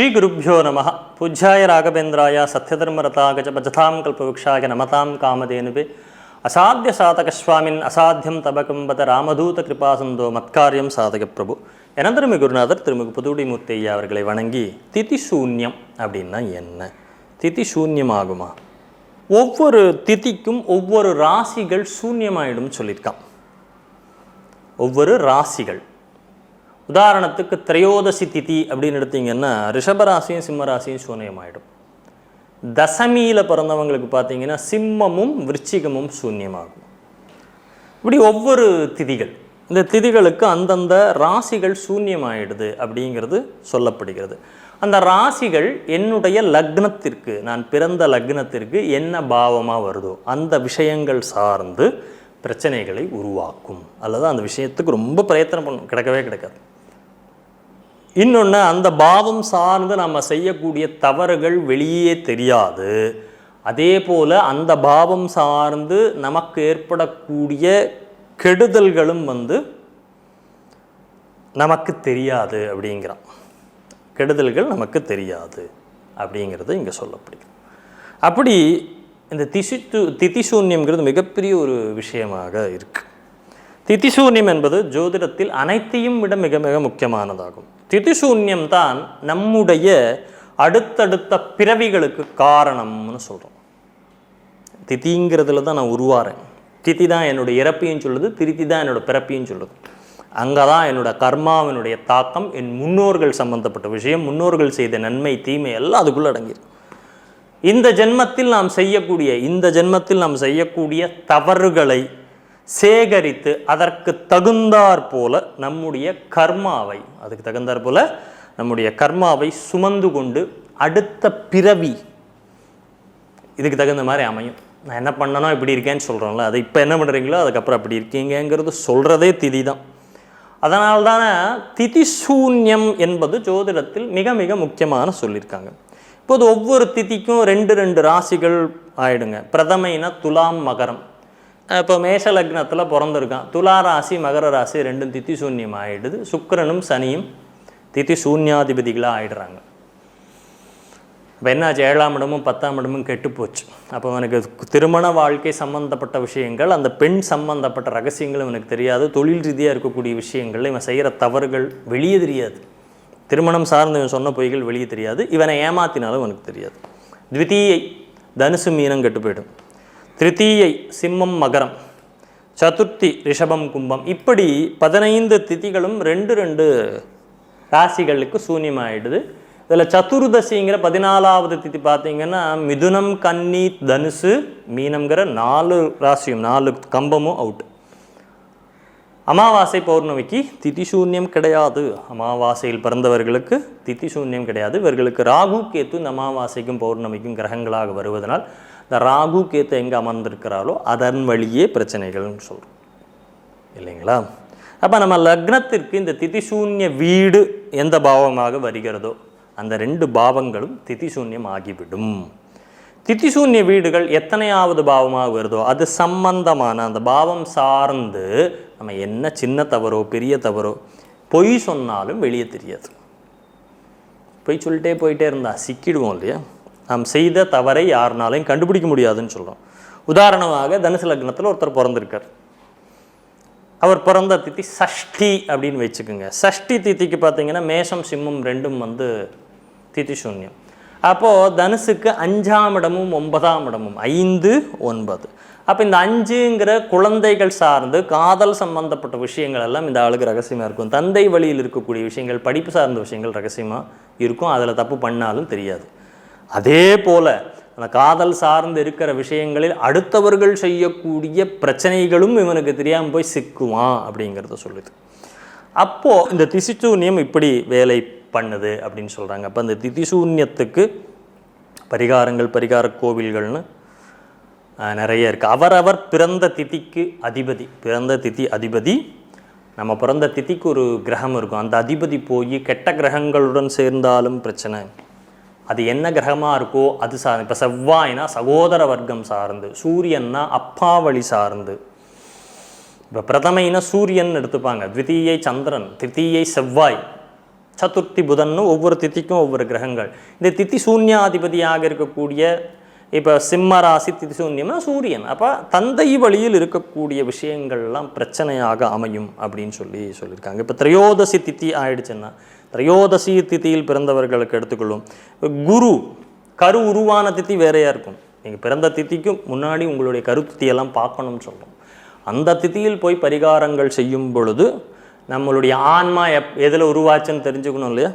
ஸ்ரீ குருப்பியோ நம. பூஜ்யாய ராகவேந்திராய சத்யதர்மரதாக ச பஜதாம் கல்பவృక్షாய நமதாம் காமதேனுவே அசாத்திய சாதகஸ்வாமின் அசாத்தியம் தபகம்பத ராமதூத கிருபாசந்தோ மத்காரியம் சாதக பிரபு என குருநாதர் திருமிகு புதுடி மூர்த்தி அவர்களை வணங்கி திதி சூன்யம் அப்படின்னா என்ன திதி சூன்யமாகுமா ஒவ்வொரு திதிக்கும் ஒவ்வொரு ராசிகள் சூன்யமாயிடும் சொல்லியிருக்கான் ஒவ்வொரு ராசிகள் உதாரணத்துக்கு திரையோதசி திதி அப்படின்னு எடுத்தீங்கன்னா ரிஷபராசியும் சிம்மராசியும் சூன்யமாயிடும். தசமியில் பிறந்தவங்களுக்கு பார்த்தீங்கன்னா சிம்மமும் விருச்சிகமும் சூன்யமாகும். இப்படி ஒவ்வொரு திதிகள் இந்த திதிகளுக்கு அந்தந்த ராசிகள் சூன்யமாயிடுது அப்படிங்கிறது சொல்லப்படுகிறது. அந்த ராசிகள் என்னுடைய லக்னத்திற்கு நான் பிறந்த லக்னத்திற்கு என்ன பாவமாக வருதோ அந்த விஷயங்கள் சார்ந்து பிரச்சனைகளை உருவாக்கும். அல்லது அந்த விஷயத்துக்கு ரொம்ப பிரயத்தனம் பண்ணும் கிடக்கவே கிடக்காது. இன்னொன்று அந்த பாவம் சார்ந்து நம்ம செய்யக்கூடிய தவறுகள் வெளியே தெரியாது. அதே போல் அந்த பாவம் சார்ந்து நமக்கு ஏற்படக்கூடிய கெடுதல்களும் வந்து நமக்கு தெரியாது அப்படிங்கிறான். கெடுதல்கள் நமக்கு தெரியாது அப்படிங்கிறது இங்கே சொல்லப்படுகிறது. அப்படி இந்த திசித்து திதிசூன்யம்ங்கிறது மிகப்பெரிய ஒரு விஷயமாக இருக்குது திதிசூன்யம் என்பது ஜோதிடத்தில் அனைத்தையும் விட மிக மிக முக்கியமானதாகும். திதிசூன்யம் தான் நம்முடைய அடுத்தடுத்த பிறவிகளுக்கு காரணம்னு சொல்கிறோம் திதிங்கிறதுல தான் நான் உருவாறேன். திதி தான் என்னுடைய இறப்பையும் சொல்லுது திருத்தி தான் என்னோட பிறப்பையும் சொல்லுது. அங்கே தான் என்னோட கர்மாவினுடைய தாக்கம் என் முன்னோர்கள் சம்பந்தப்பட்ட விஷயம் முன்னோர்கள் செய்த நன்மை தீமை எல்லாம் அதுக்குள்ளே அடங்கிடும் இந்த ஜென்மத்தில் நாம் செய்யக்கூடிய இந்த ஜென்மத்தில் நாம் செய்யக்கூடிய தவறுகளை சேகரித்து அதற்கு தகுந்தாற் போல நம்முடைய கர்மாவை அதுக்கு தகுந்தாற் போல நம்முடைய கர்மாவை சுமந்து கொண்டு அடுத்த பிறவி இதுக்கு தகுந்த மாதிரி அமையும். நான் என்ன பண்ணனோ இப்படி இருக்கேன்னு சொல்கிறோம்ல அது இப்போ என்ன பண்ணுறீங்களோ அதுக்கப்புறம் அப்படி இருக்கீங்கங்கிறது சொல்கிறதே திதி தான். அதனால் தானே திதி சூன்யம் என்பது ஜோதிடத்தில் மிக மிக முக்கியமான சொல்லியிருக்காங்க இப்போது ஒவ்வொரு திதிக்கும் ரெண்டு ரெண்டு ராசிகள் ஆயிடுங்க. பிரதமைனா துலாம் மகரம். இப்போ மேஷ லக்னத்தில் பிறந்திருக்கான். துலா ராசி மகர ராசி ரெண்டும் தித்தி சூன்யம் ஆயிடுது சுக்கிரனும் சனியும் தித்தி சூன்யாதிபதிகளாக ஆயிடுறாங்க இப்போ என்னாச்சு? ஏழாம் இடமும் பத்தாம் இடமும் கெட்டு போச்சு அப்போ அவனுக்கு திருமண வாழ்க்கை சம்மந்தப்பட்ட விஷயங்கள் அந்த பெண் சம்மந்தப்பட்ட ரகசியங்கள் இவனுக்கு தெரியாது. தொழில் ரீதியாக இருக்கக்கூடிய விஷயங்கள் இவன் செய்கிற தவறுகள் வெளியே தெரியாது. திருமணம் சார்ந்து இவன் சொன்ன பொய்கள் வெளியே தெரியாது. இவனை ஏமாத்தினாலும் இவனுக்கு தெரியாது. த்விதீயை தனுசு மீனம் கெட்டு போயிடும். திருத்தீயை சிம்மம் மகரம் சதுர்த்தி ரிஷபம் கும்பம். இப்படி பதினைந்து திதிகளும் ரெண்டு ரெண்டு ராசிகளுக்கு சூன்யமாயிடுது. இதில் சதுர்தசிங்கிற பதினாலாவது திதி பார்த்தீங்கன்னா மிதுனம் கன்னி தனுசு மீனம்ங்கிற நாலு ராசியும் நாலு கம்பமும் அவுட் அமாவாசை பௌர்ணமிக்கு திதி சூன்யம் கிடையாது. அமாவாசையில் பிறந்தவர்களுக்கு திதி சூன்யம் கிடையாது. இவர்களுக்கு ராகு கேத்து இந்த அமாவாசைக்கும் பௌர்ணமிக்கும் கிரகங்களாக வருவதனால் இந்த ராகு கேத்து எங்கே அமர்ந்திருக்கிறாரோ அதன் வழியே பிரச்சனைகள்னு சொல்கிறோம் இல்லைங்களா? அப்போ நம்ம லக்னத்திற்கு இந்த திதிசூன்ய வீடு எந்த பாவமாக வருகிறதோ அந்த ரெண்டு பாவங்களும் திதிசூன்யம் ஆகிவிடும். திதிசூன்ய வீடுகள் எத்தனையாவது பாவமாக வருதோ அது சம்பந்தமான அந்த பாவம் சார்ந்து நம்ம என்ன சின்ன தவறோ பெரிய தவறோ பொய் சொன்னாலும் வெளியே தெரியாது. பொய் சொல்லிட்டே போயிட்டே இருந்தால் சிக்கிடுவோம் இல்லையா? நாம் செய்த தவறை யாருனாலையும் கண்டுபிடிக்க முடியாதுன்னு சொல்கிறோம் உதாரணமாக தனுசு லக்னத்தில் ஒருத்தர் பிறந்திருக்கார். அவர் பிறந்த தித்தி சஷ்டி அப்படின்னு வச்சுக்கோங்க. சஷ்டி தித்திக்கு பார்த்தீங்கன்னா மேஷம் சிம்மம் ரெண்டும் வந்து தித்தி சூன்யம். அப்போது தனுசுக்கு அஞ்சாம் இடமும் ஒன்பதாம் இடமும் ஐந்து ஒன்பது. அப்போ இந்த அஞ்சுங்கிற குழந்தைகள் சார்ந்து காதல் சம்பந்தப்பட்ட விஷயங்கள் எல்லாம் இந்த ஆளுக்கு ரகசியமாக இருக்கும். தந்தை வழியில் இருக்கக்கூடிய விஷயங்கள் படிப்பு சார்ந்த விஷயங்கள் ரகசியமாக இருக்கும். அதில் தப்பு பண்ணாலும் தெரியாது. அதே போல் அந்த காதல் சார்ந்து இருக்கிற விஷயங்களில் அடுத்தவர்கள் செய்யக்கூடிய பிரச்சனைகளும் இவனுக்கு தெரியாமல் போய் சிக்குவான் அப்படிங்கிறத சொல்லுது. அப்போது இந்த திசிச்சூன்யம் இப்படி வேலை பண்ணுது அப்படின்னு சொல்கிறாங்க அப்போ அந்த திதிசூன்யத்துக்கு பரிகாரங்கள் பரிகார கோவில்கள்னு நிறைய இருக்குது அவரவர் பிறந்த திதிக்கு அதிபதி. பிறந்த திதி அதிபதி. நம்ம பிறந்த திதிக்கு ஒரு கிரகம் இருக்கும். அந்த அதிபதி போய் கெட்ட கிரகங்களுடன் சேர்ந்தாலும் பிரச்சனை. அது என்ன கிரகமாக இருக்கோ அது சார் இப்போ செவ்வாய்னா சகோதர வர்க்கம் சார்ந்து சூரியன்னா அப்பாவளி சார்ந்து. இப்போ பிரதமைனா சூரியன் எடுத்துப்பாங்க த்விதீயை சந்திரன் திருத்தீயை செவ்வாய். சதுர்த்தி புதன்னு ஒவ்வொரு தித்திக்கும் ஒவ்வொரு கிரகங்கள். இந்த தித்தி சூன்யாதிபதியாக இருக்கக்கூடிய இப்போ சிம்ம ராசி திதி சூரியன். அப்போ தந்தை வழியில் இருக்கக்கூடிய விஷயங்கள்லாம் பிரச்சனையாக அமையும் அப்படின்னு சொல்லி சொல்லியிருக்காங்க. இப்போ திரையோதசி தித்தி ஆயிடுச்சுன்னா திரையோதசி தித்தியில் பிறந்தவர்களுக்கு எடுத்துக்கொள்ளும் குரு கரு உருவான தித்தி வேறையாக இருக்கும். நீங்கள் பிறந்த தித்திக்கும் முன்னாடி உங்களுடைய கரு பார்க்கணும்னு சொல்லும் அந்த தித்தியில் போய் பரிகாரங்கள் செய்யும் பொழுது நம்மளுடைய ஆன்மா எப் எதில் உருவாச்சுன்னு தெரிஞ்சுக்கணும் இல்லையா?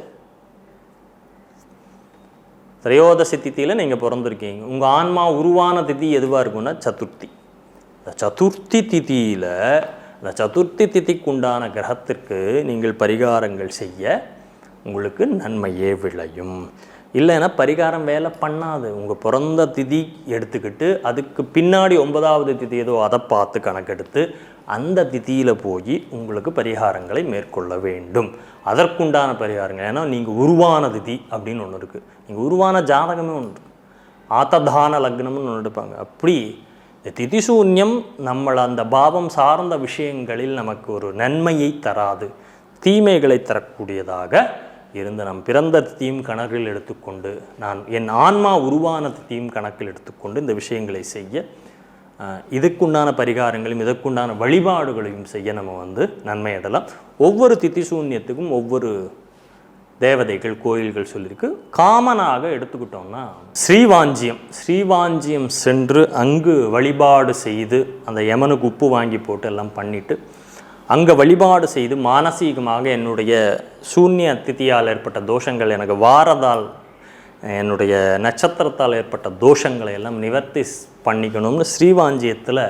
திரையோதசி தித்தியில் நீங்கள் பிறந்திருக்கீங்க. உங்கள் ஆன்மா உருவான திதி எதுவாக இருக்குன்னா சதுர்த்தி. இந்த சதுர்த்தி திதியில் இந்த சதுர்த்தி திதிக்கு உண்டான கிரகத்திற்கு நீங்கள் பரிகாரங்கள் செய்ய உங்களுக்கு நன்மையே விளையும். இல்லைன்னா பரிகாரம் வேலை பண்ணாது. உங்கள் பிறந்த திதி எடுத்துக்கிட்டு அதுக்கு பின்னாடி ஒன்பதாவது திதி ஏதோ அதை பார்த்து கணக்கெடுத்து அந்த திதியில் போய் உங்களுக்கு பரிகாரங்களை மேற்கொள்ள வேண்டும். அதற்குண்டான பரிகாரங்கள். ஏன்னா நீங்கள் உருவான திதி அப்படின்னு ஒன்று இருக்குது நீங்கள் உருவான ஜாதகமே ஒன்று. ஆத்ததான லக்னம்னு ஒன்று எடுப்பாங்க. அப்படி இந்த திதிசூன்யம் நம்மளை அந்த பாவம் சார்ந்த விஷயங்களில் நமக்கு ஒரு நன்மையை தராது. தீமைகளை தரக்கூடியதாக இருந்து நம் பிறந்த தீம் கணக்கில் எடுத்துக்கொண்டு நான் என் ஆன்மா உருவான தீம் கணக்கில் எடுத்துக்கொண்டு இந்த விஷயங்களை செய்ய இதுக்குண்டான பரிகாரங்களையும் இதற்குண்டான வழிபாடுகளையும் செய்ய நம்ம வந்து நன்மை அடலாம் ஒவ்வொரு தித்தி சூன்யத்துக்கும் ஒவ்வொரு தேவதைகள் கோயில்கள் சொல்லியிருக்கு காமனாக எடுத்துக்கிட்டோம்னா ஸ்ரீவாஞ்சியம். ஸ்ரீவாஞ்சியம் சென்று அங்கு வழிபாடு செய்து அந்த யமனுக்கு உப்பு வாங்கி போட்டு எல்லாம் பண்ணிவிட்டு அங்கே வழிபாடு செய்து மானசீகமாக என்னுடைய சூன்ய திதியால் ஏற்பட்ட தோஷங்கள் எனக்கு வாரதால் என்னுடைய நட்சத்திரத்தால் ஏற்பட்ட தோஷங்களை எல்லாம் நிவர்த்தி பண்ணிக்கணும்னு ஸ்ரீவாஞ்சியத்தில்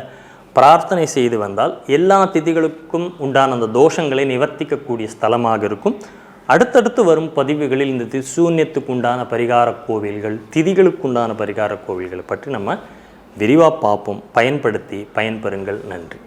பிரார்த்தனை செய்து வந்தால் எல்லா திதிகளுக்கும் உண்டான அந்த தோஷங்களை நிவர்த்திக்கக்கூடிய ஸ்தலமாக இருக்கும். அடுத்தடுத்து வரும் பதிவுகளில் இந்த திசூன்யத்துக்கு உண்டான பரிகார கோவில்கள் திதிகளுக்கு உண்டான பரிகார கோவில்களை பற்றி நம்ம விரிவாக பார்ப்போம். பயன்படுத்தி பயன்பெறுங்கள். நன்றி.